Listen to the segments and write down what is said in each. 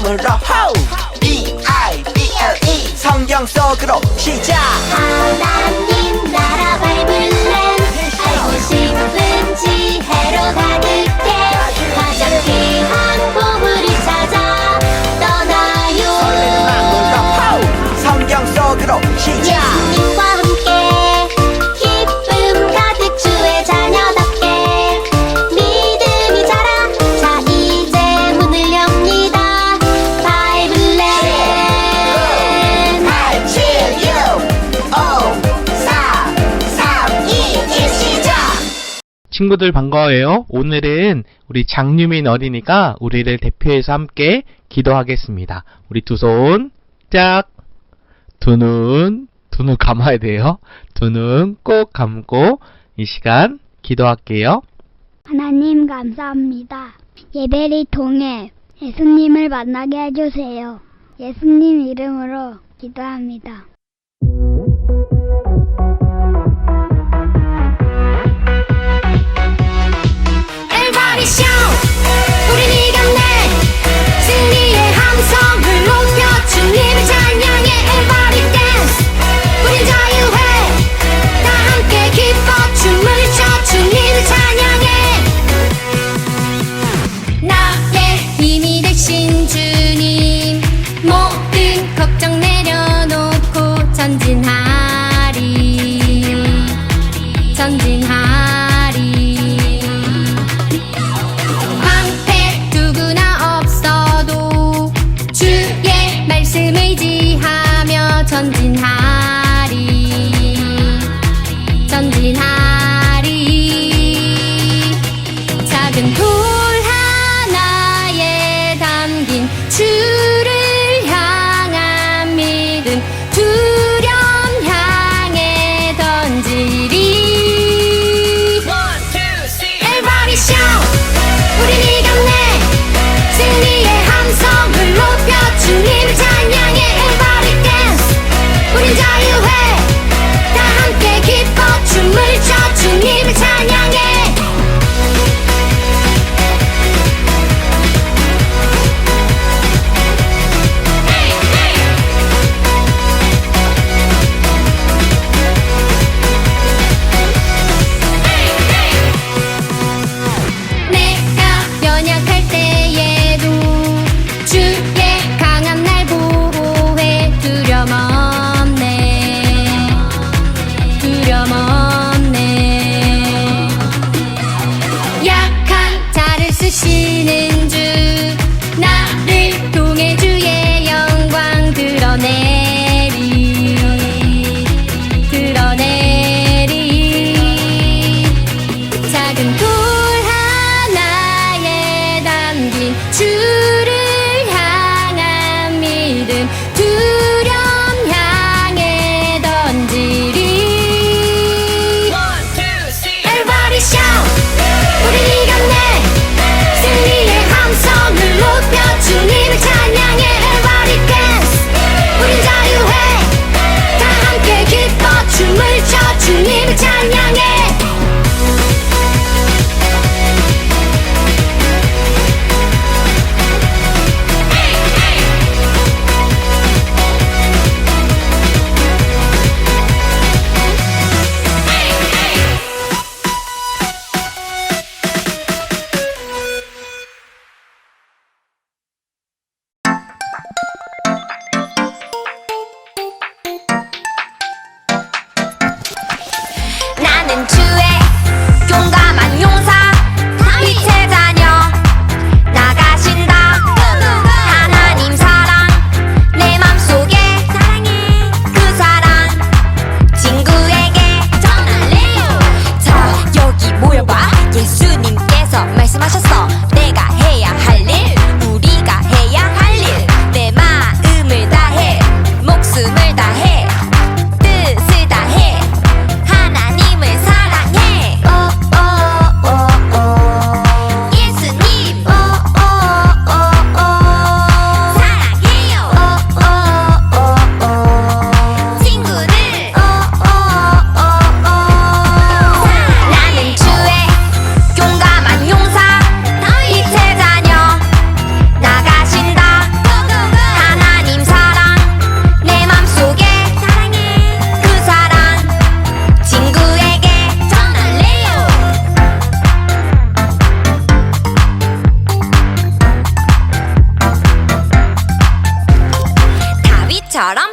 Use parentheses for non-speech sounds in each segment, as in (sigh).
마음으로 호 B-I-B-L-E 성경 속으로 시작 하나님 나라 바이블은 알고 싶은 지혜로 가득해 가장 귀한 보물을 찾아 떠나요 마음으로 호 성경 속으로 시작 친구들 반가워요. 오늘은 우리 장유민 어린이가 우리를 대표해서 함께 기도하겠습니다. 우리 두 손, 짝, 두 눈, 두 눈 감아야 돼요. 두 눈 꼭 감고 이 시간 기도할게요. 하나님 감사합니다. 예배를 통해 예수님을 만나게 해주세요. 예수님 이름으로 기도합니다. be shy. Charm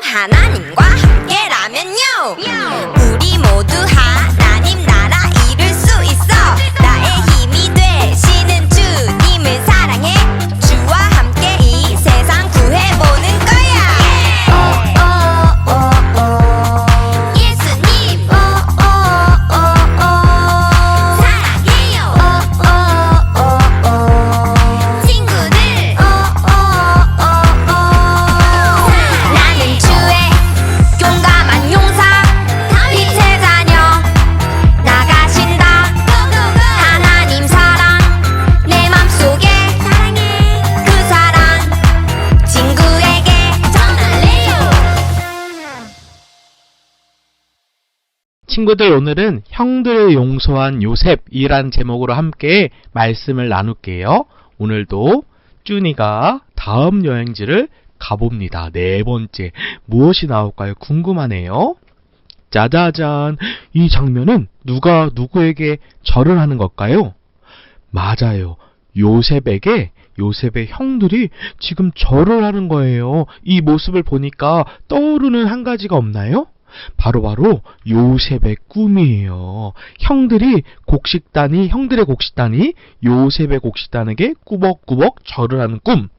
친구들 오늘은 형들을 용서한 요셉이란 제목으로 함께 말씀을 나눌게요. 오늘도 쭈니가 다음 여행지를 가봅니다. 네 번째. 무엇이 나올까요? 궁금하네요. 짜자잔. 이 장면은 누가 누구에게 절을 하는 걸까요? 맞아요. 요셉에게 요셉의 형들이 지금 절을 하는 거예요. 이 모습을 보니까 떠오르는 한 가지가 없나요? 바로 바로 요셉의 꿈이에요. 형들이 곡식단이 형들의 곡식단이 요셉의 곡식단에게 꾸벅꾸벅 절을 하는 꿈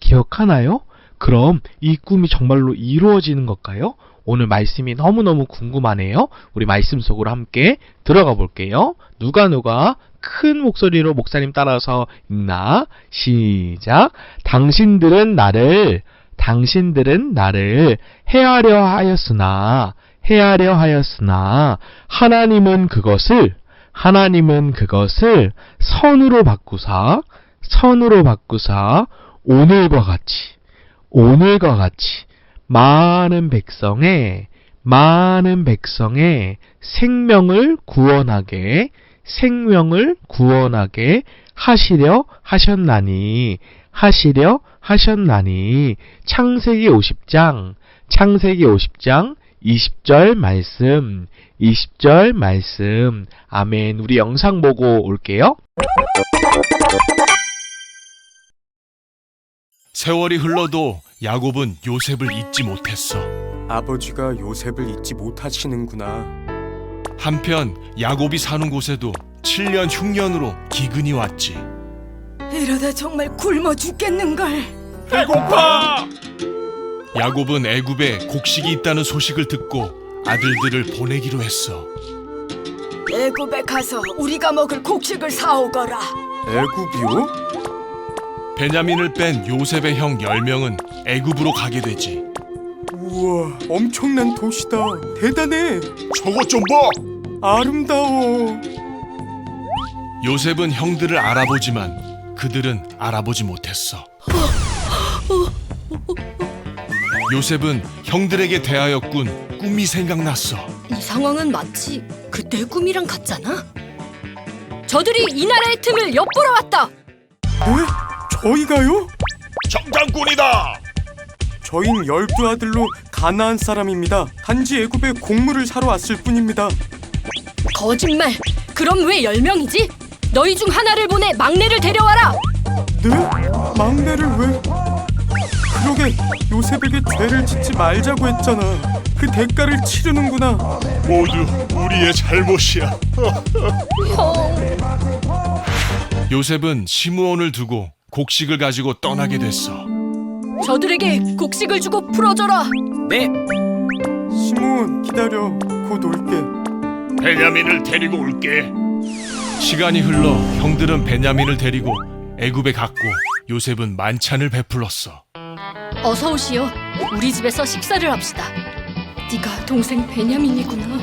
기억하나요? 그럼 이 꿈이 정말로 이루어지는 걸까요? 오늘 말씀이 너무너무 궁금하네요. 우리 말씀 속으로 함께 들어가 볼게요. 누가 누가 큰 목소리로 목사님 따라서 읽나? 시작. 당신들은 나를 당신들은 나를 해하려 하였으나 해하려 하였으나 하나님은 그것을 하나님은 그것을 선으로 바꾸사 선으로 바꾸사 오늘과 같이 오늘과 같이 많은 백성의 많은 백성의 생명을 구원하게 생명을 구원하게 하시려 하셨나니 하시려 하셨나니 창세기 50장 창세기 50장 20절 말씀 20절 말씀 아멘 우리 영상 보고 올게요. 세월이 흘러도 야곱은 요셉을 잊지 못했어. 아버지가 요셉을 잊지 못하시는구나. 한편 야곱이 사는 곳에도 7년 흉년으로 기근이 왔지. 이러다 정말 굶어 죽겠는걸. 배고파! 야곱은 애굽에 곡식이 있다는 소식을 듣고 아들들을 보내기로 했어. 애굽에 가서 우리가 먹을 곡식을 사오거라. 애굽이요? 베냐민을 뺀 요셉의 형 10명은 애굽으로 가게 되지. 우와, 엄청난 도시다. 대단해. 저것 좀 봐! 아름다워. 요셉은 형들을 알아보지만 그들은 알아보지 못했어. 요셉은 형들에게 대하였군 꿈이 생각났어. 이 상황은 마치 그때 꿈이랑 같잖아. 저들이 이 나라의 틈을 엿보러 왔다. 네? 저희가요? 정탐꾼이다! 저흰 열두 아들로 가나안 사람입니다. 단지 애굽에 곡물을 사러 왔을 뿐입니다. 거짓말. 그럼 왜 열 명이지? 너희 중 하나를 보내 막내를 데려와라. 네? 막내를 왜? 그러게 요셉에게 죄를 짓지 말자고 했잖아. 그 대가를 치르는구나. 모두 우리의 잘못이야. 형. 요셉은 시므온을 두고 곡식을 가지고 떠나게 됐어. 저들에게 곡식을 주고 풀어줘라. 시몬 기다려. 곧 올게. 베냐민을 데리고 올게. 시간이 흘러 형들은 베냐민을 데리고 애굽에 갔고 요셉은 만찬을 베풀었어. 어서 오시오. 우리 집에서 식사를 합시다. 네가 동생 베냐민이구나.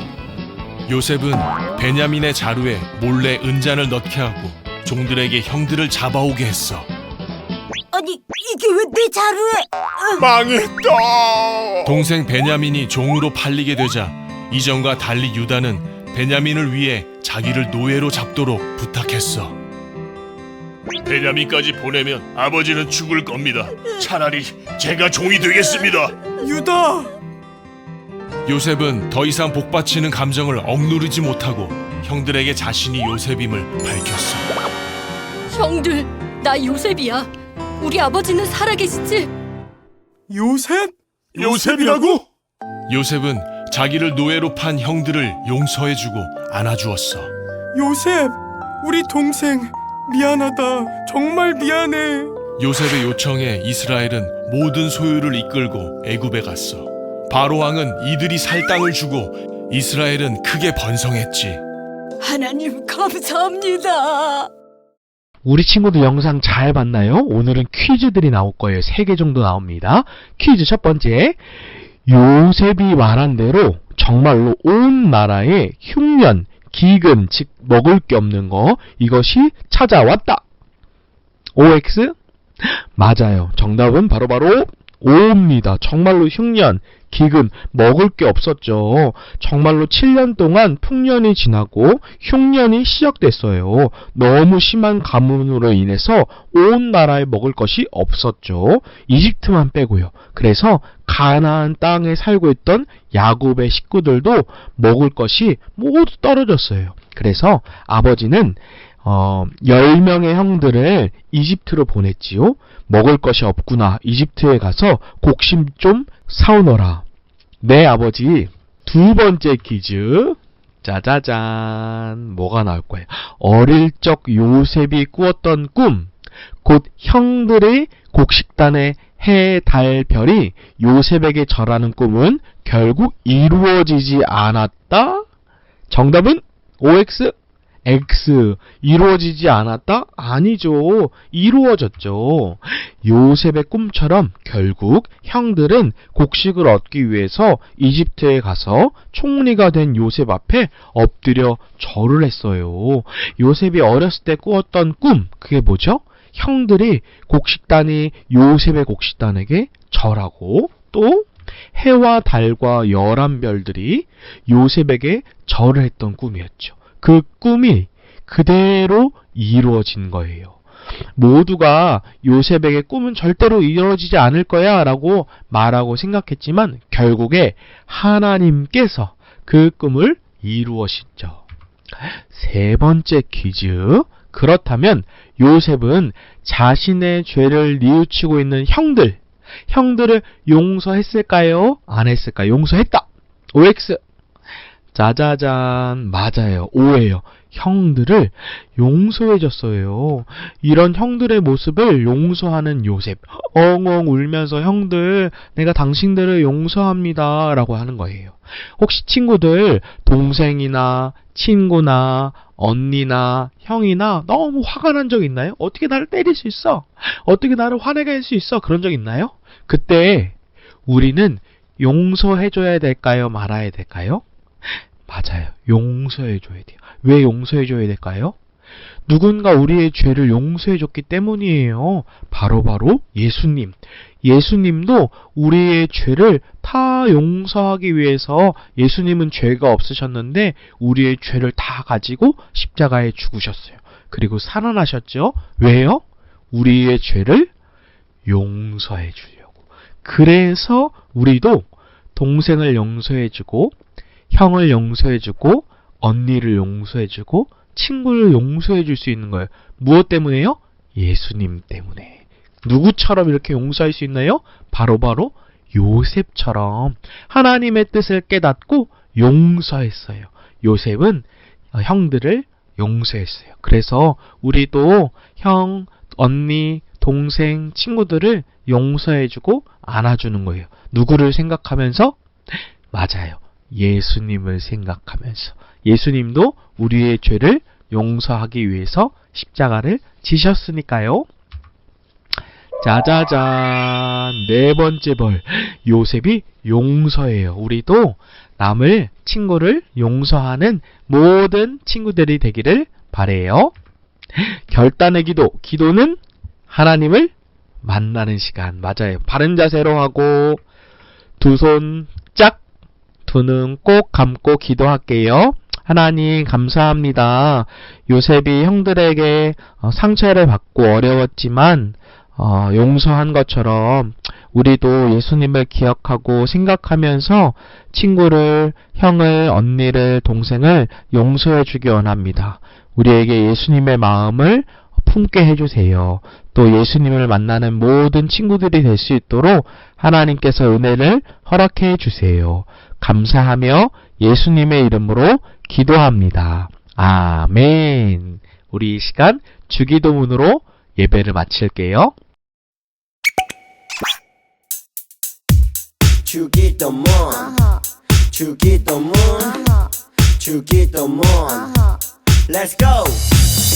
요셉은 베냐민의 자루에 몰래 은잔을 넣게 하고 종들에게 형들을 잡아오게 했어. 아니 이게 왜 내 자루에? 망했다. 동생 베냐민이 종으로 팔리게 되자 이전과 달리 유다는 베냐민을 위해 자기를 노예로 잡도록 부탁했어. 베냐민까지 보내면 아버지는 죽을 겁니다. 차라리 제가 종이 되겠습니다. 유다! 요셉은 더 이상 복받치는 감정을 억누르지 못하고 형들에게 자신이 요셉임을 밝혔어. 형들, 나 요셉이야. 우리 아버지는 살아계시지? 요셉? 요셉이라고? 요셉은 자기를 노예로 판 형들을 용서해주고 안아주었어. 요셉! 우리 동생 미안하다. 정말 미안해. 요셉의 요청에 이스라엘은 모든 소유를 이끌고 애굽에 갔어. 바로 왕은 이들이 살 땅을 주고 이스라엘은 크게 번성했지. 하나님 감사합니다. 우리 친구들 영상 잘 봤나요? 오늘은 퀴즈들이 나올 거예요. 세개 정도 나옵니다. 퀴즈 첫 번째. 요셉이 말한 대로 정말로 온 나라에 흉년, 기근, 즉 먹을 게 없는 거 이것이 찾아왔다. OX? 맞아요. 정답은 바로바로 오입니다. 정말로 흉년, 기근, 먹을 게 없었죠. 정말로 7년 동안 풍년이 지나고 흉년이 시작됐어요. 너무 심한 가뭄으로 인해서 온 나라에 먹을 것이 없었죠. 이집트만 빼고요. 그래서 가나안 땅에 살고 있던 야곱의 식구들도 먹을 것이 모두 떨어졌어요. 그래서 아버지는 어, 10명의 형들을 이집트로 보냈지요. 먹을 것이 없구나. 이집트에 가서 곡심 좀 사오너라. 네, 아버지. 두 번째 퀴즈. 짜자잔. 뭐가 나올 거예요? 어릴 적 요셉이 꾸었던 꿈. 곧 형들의 곡식단의 해, 달, 별이 요셉에게 절하는 꿈은 결국 이루어지지 않았다? 정답은 OX X 이루어지지 않았다? 아니죠. 이루어졌죠. 요셉의 꿈처럼 결국 형들은 곡식을 얻기 위해서 이집트에 가서 총리가 된 요셉 앞에 엎드려 절을 했어요. 요셉이 어렸을 때 꾸었던 꿈 그게 뭐죠? 형들이 곡식단이 요셉의 곡식단에게 절하고 또 해와 달과 열한 별들이 요셉에게 절을 했던 꿈이었죠. 그 꿈이 그대로 이루어진 거예요. 모두가 요셉에게 꿈은 절대로 이루어지지 않을 거야 라고 말하고 생각했지만 결국에 하나님께서 그 꿈을 이루어시죠. 세 번째 퀴즈. 그렇다면 요셉은 자신의 죄를 뉘우치고 있는 형들, 형들을 용서했을까요? 안 했을까요? 용서했다. OX. 짜자잔. 맞아요. 오예요. 형들을 용서해 줬어요. 이런 형들의 모습을 용서하는 요셉. 엉엉 울면서 형들, 내가 당신들을 용서합니다. 라고 하는 거예요. 혹시 친구들, 동생이나 친구나 언니나 형이나 너무 화가 난 적 있나요? 어떻게 나를 때릴 수 있어? 어떻게 나를 화내게 할 수 있어? 그런 적 있나요? 그때 우리는 용서해줘야 될까요? 말아야 될까요? (laughs) 맞아요. 용서해줘야 돼요. 왜 용서해줘야 될까요? 누군가 우리의 죄를 용서해줬기 때문이에요. 바로바로 바로 예수님. 예수님도 우리의 죄를 다 용서하기 위해서 예수님은 죄가 없으셨는데 우리의 죄를 다 가지고 십자가에 죽으셨어요. 그리고 살아나셨죠? 왜요? 우리의 죄를 용서해 주려고. 그래서 우리도 동생을 용서해 주고 형을 용서해주고 언니를 용서해주고 친구를 용서해줄 수 있는 거예요. 무엇 때문에요? 예수님 때문에. 누구처럼 이렇게 용서할 수 있나요? 바로바로 바로 요셉처럼 하나님의 뜻을 깨닫고 용서했어요. 요셉은 어, 형들을 용서했어요. 그래서 우리도 형, 언니, 동생, 친구들을 용서해주고 안아주는 거예요. 누구를 생각하면서? (laughs) 맞아요. 예수님을 생각하면서. 예수님도 우리의 죄를 용서하기 위해서 십자가를 지셨으니까요. 짜자잔. 네 번째 벌. 요셉이 용서해요. 우리도 남을, 친구를 용서하는 모든 친구들이 되기를 바래요. 결단의 기도. 기도는 하나님을 만나는 시간. 맞아요. 바른 자세로 하고, 두손 짝, 두 눈 꼭 감고 기도할게요. 하나님 감사합니다. 요셉이 형들에게 어, 상처를 받고 어려웠지만 어, 용서한 것처럼 우리도 예수님을 기억하고 생각하면서 친구를, 형을, 언니를, 동생을 용서해 주기 원합니다. 우리에게 예수님의 마음을 품게 해주세요. 또 예수님을 만나는 모든 친구들이 될 수 있도록 하나님께서 은혜를 허락해 주세요. 감사하며 예수님의 이름으로 기도합니다. 아멘. 우리 이 시간 주기도문으로 예배를 마칠게요. 주기도문. 주기도문. 주기도문. Let's go